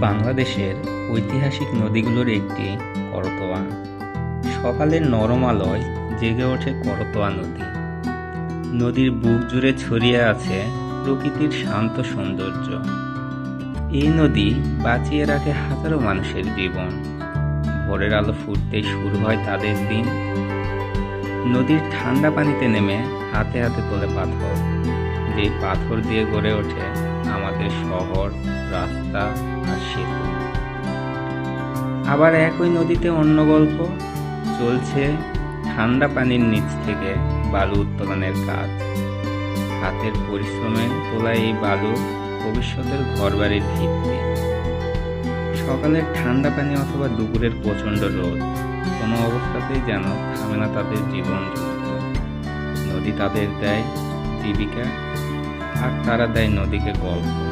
বাংলাদেশের ঐতিহাসিক নদীগুলোর একটি করতোয়া। সকালের নরম আলোয় জেগে ওঠে করতোয়া নদী। নদীর বুক জুড়ে ছড়িয়ে আছে প্রকৃতির শান্ত সৌন্দর্য। এই নদী বাঁচিয়ে রাখে হাজারো মানুষের জীবন। ভোরের আলো ফুটতেই শুরু হয় তাদের দিন। নদীর ঠান্ডা পানিতে নেমে হাতে হাতে তোলে পাথর। যেই পাথর দিয়ে গড়ে ওঠে আমাদের শহর, রাস্তা আর সেতু আবার একই নদীতে অন্য গল্প। চলছে ঠান্ডা পানির নিচ থেকে বালু উত্তোলনের কাজ। হাতের পরিশ্রমে তোলা এই বালু ভবিষ্যতের ঘরবাড়ির ভিত্তি। সকালের ঠান্ডা পানি অথবা দুপুরের প্রচণ্ড রোদ, কোনো অবস্থাতেই যেন থামে না তাদের জীবন নদী তাদের দেয় জীবিকা, আর তারা দেয় নদীকে গল্প।